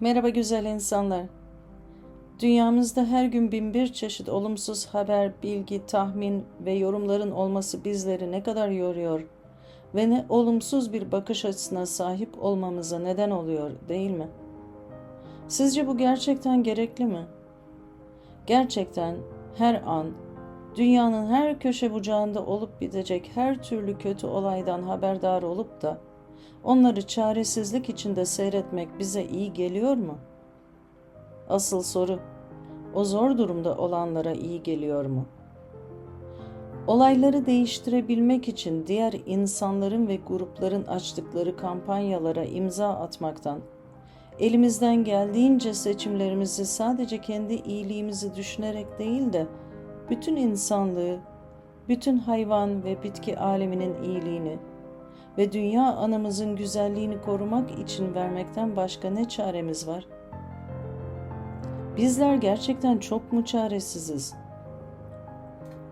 Merhaba güzel insanlar. Dünyamızda her gün bin bir çeşit olumsuz haber, bilgi, tahmin ve yorumların olması bizleri ne kadar yoruyor ve ne olumsuz bir bakış açısına sahip olmamıza neden oluyor değil mi? Sizce bu gerçekten gerekli mi? Gerçekten her an dünyanın her köşe bucağında olup bitecek her türlü kötü olaydan haberdar olup da onları çaresizlik içinde seyretmek bize iyi geliyor mu? Asıl soru, o zor durumda olanlara iyi geliyor mu? Olayları değiştirebilmek için diğer insanların ve grupların açtıkları kampanyalara imza atmaktan, elimizden geldiğince seçimlerimizi sadece kendi iyiliğimizi düşünerek değil de bütün insanlığı, bütün hayvan ve bitki aleminin iyiliğini, ve dünya anamızın güzelliğini korumak için vermekten başka ne çaremiz var? Bizler gerçekten çok mu çaresiziz?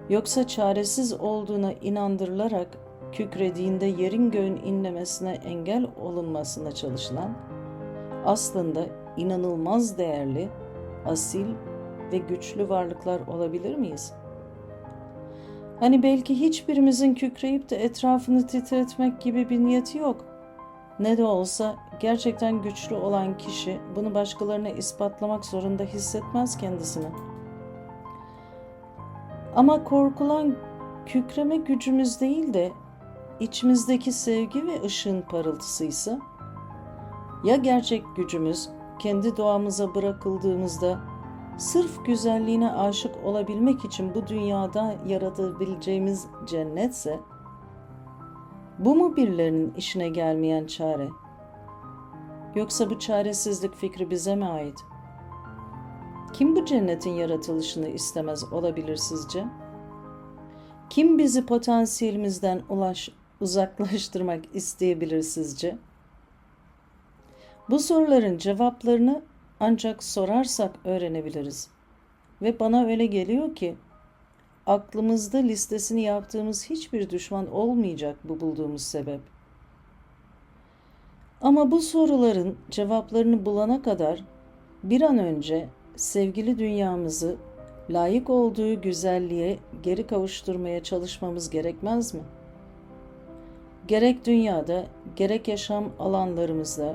Yoksa çaresiz olduğuna inandırılarak kükrediğinde yerin göğün inlemesine engel olunmasına çalışılan, aslında inanılmaz değerli, asil ve güçlü varlıklar olabilir miyiz?'' Hani belki hiçbirimizin kükreyip de etrafını titretmek gibi bir niyeti yok. Ne de olsa gerçekten güçlü olan kişi bunu başkalarına ispatlamak zorunda hissetmez kendisini. Ama korkulan kükreme gücümüz değil de içimizdeki sevgi ve ışığın parıltısıysa ya gerçek gücümüz kendi doğamıza bırakıldığımızda sırf güzelliğine aşık olabilmek için bu dünyada yaratabileceğimiz cennetse, bu mu birilerinin işine gelmeyen çare? Yoksa bu çaresizlik fikri bize mi ait? Kim bu cennetin yaratılışını istemez olabilir sizce? Kim bizi potansiyelimizden ulaş, uzaklaştırmak isteyebilir sizce? Bu soruların cevaplarını ancak sorarsak öğrenebiliriz. Ve bana öyle geliyor ki aklımızda listesini yaptığımız hiçbir düşman olmayacak bu bulduğumuz sebep. Ama bu soruların cevaplarını bulana kadar bir an önce sevgili dünyamızı layık olduğu güzelliğe geri kavuşturmaya çalışmamız gerekmez mi? Gerek dünyada, gerek yaşam alanlarımızda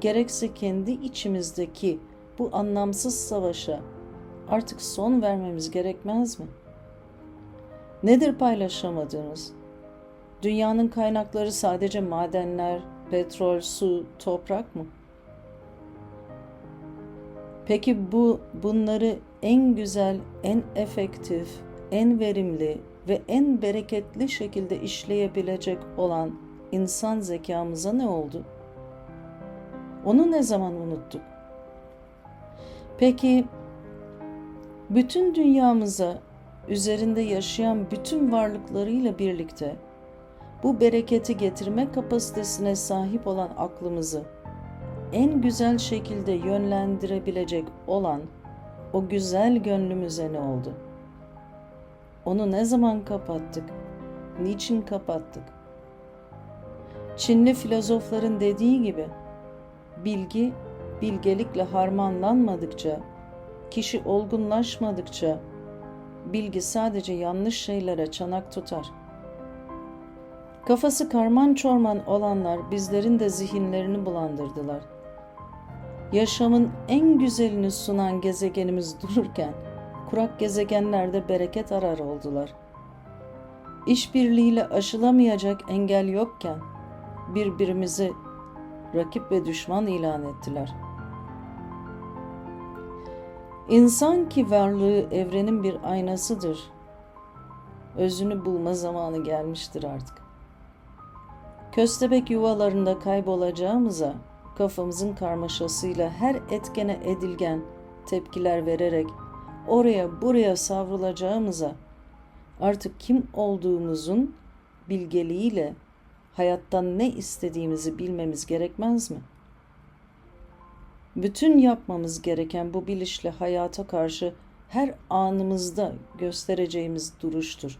gerekse kendi içimizdeki bu anlamsız savaşa artık son vermemiz gerekmez mi? Nedir paylaşamadığımız? Dünyanın kaynakları sadece madenler, petrol, su, toprak mı? Peki bu bunları en güzel, en efektif, en verimli ve en bereketli şekilde işleyebilecek olan insan zekamıza ne oldu?'' Onu ne zaman unuttuk? Peki bütün dünyamıza üzerinde yaşayan bütün varlıklarıyla birlikte bu bereketi getirme kapasitesine sahip olan aklımızı en güzel şekilde yönlendirebilecek olan o güzel gönlümüze ne oldu? Onu ne zaman kapattık? Niçin kapattık? Çinli filozofların dediği gibi bilgi bilgelikle harmanlanmadıkça, kişi olgunlaşmadıkça bilgi sadece yanlış şeylere çanak tutar. Kafası karman çorman olanlar bizlerin de zihinlerini bulandırdılar. Yaşamın en güzelini sunan gezegenimiz dururken kurak gezegenlerde bereket arar oldular. İşbirliğiyle aşılamayacak engel yokken birbirimizi rakip ve düşman ilan ettiler. İnsan ki varlığı evrenin bir aynasıdır. Özünü bulma zamanı gelmiştir artık. Köstebek yuvalarında kaybolacağımıza kafamızın karmaşasıyla her etkene edilgen tepkiler vererek oraya buraya savrulacağımıza artık kim olduğumuzun bilgeliğiyle hayattan ne istediğimizi bilmemiz gerekmez mi? Bütün yapmamız gereken bu bilişle hayata karşı her anımızda göstereceğimiz duruştur.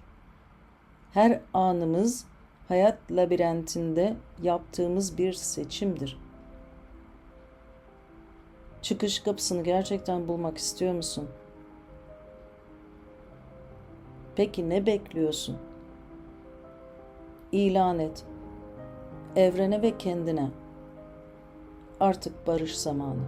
Her anımız hayat labirentinde yaptığımız bir seçimdir. Çıkış kapısını gerçekten bulmak istiyor musun? Peki ne bekliyorsun? İlan et. Evrene ve kendine. Artık barış zamanı.